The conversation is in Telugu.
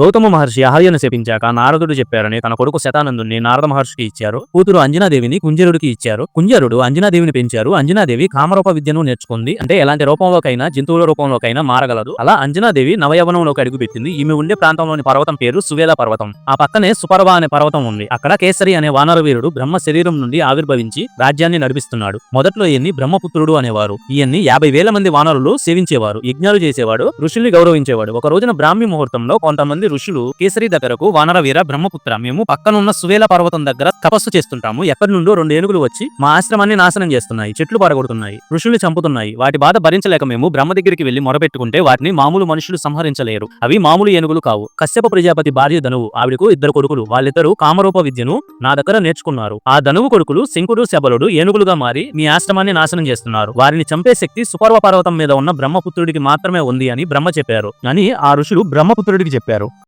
గౌతమ మహర్షి అహల్యను శపించాక నారదుడు చెప్పారని తన కొడుకు శతానందుని నారద మహర్షికి ఇచ్చారు. కూతురు అంజనాదేవిని కుంజరుడికి ఇచ్చారు. కుంజరుడు అంజనాదేవిని పెంచారు. అంజనాదేవి కామరూప విద్యను నేర్చుకుంది. అంటే ఎలాంటి రూపంలోకైనా జంతువుల రూపంలోకైనా మారగలదు. అలా అంజనాదేవి నవయవనంలోకి అడుగుపెట్టింది. ఈమె ఉండే ప్రాంతంలోని పర్వతం పేరు సువేల పర్వతం. ఆ పక్కనే సుపర్వ అనే పర్వతం ఉంది. అక్కడ కేసరి అనే వానర వీరుడు బ్రహ్మ శరీరం నుండి ఆవిర్భవించి రాజ్యాన్ని నడిపిస్తున్నాడు. మొదట్లో ఈయన్ని బ్రహ్మపుత్రుడు అనేవారు. ఈయన్ని యాభై వేల మంది వానరులు సేవించేవారు యజ్ఞాలు చేసేవాడు ఋషుల్ని గౌరవించేవాడు. ఒక రోజున బ్రాహ్మీ ముహూర్తంలో కొంతమంది ఋషులు కేసరి దగ్గరకు వానరవీర బ్రహ్మపుత్ర మేము పక్కనున్న సువేల పర్వతం దగ్గర తపస్సు చేస్తుంటాము. ఎక్కడి నుండో రెండు ఏనుగులు వచ్చి మా ఆశ్రమాన్ని నాశనం చేస్తున్నాయి. చెట్లు పడగొడుతున్నాయి ఋషుల్ని చంపుతున్నాయి. వాటి బాధ భరించలేక మేము బ్రహ్మ దగ్గరికి వెళ్ళి మొరపెట్టుకుంటే వాటిని మామూలు మనుషులు సంహరించలేరు. అవి మామూలు ఏనుగులు కావు. కశ్యప ప్రజాపతి భార్య ధనువు ఆవిడకు ఇద్దరు కొడుకులు. వాళ్ళిద్దరూ కామరూప విద్యను నా దగ్గర నేర్చుకున్నారు. ఆ ధనువు కొడుకులు శంకుడు శబలుడు ఏనుగులుగా మారి మీ ఆశ్రమాన్ని నాశనం చేస్తున్నారు. వారిని చంపే శక్తి సుపర్వ పర్వతం మీద ఉన్న బ్రహ్మపుత్రుడికి మాత్రమే ఉంది అని బ్రహ్మ చెప్పారు. అని ఆ ఋషులు బ్రహ్మపుత్రుడికి చెప్పారు.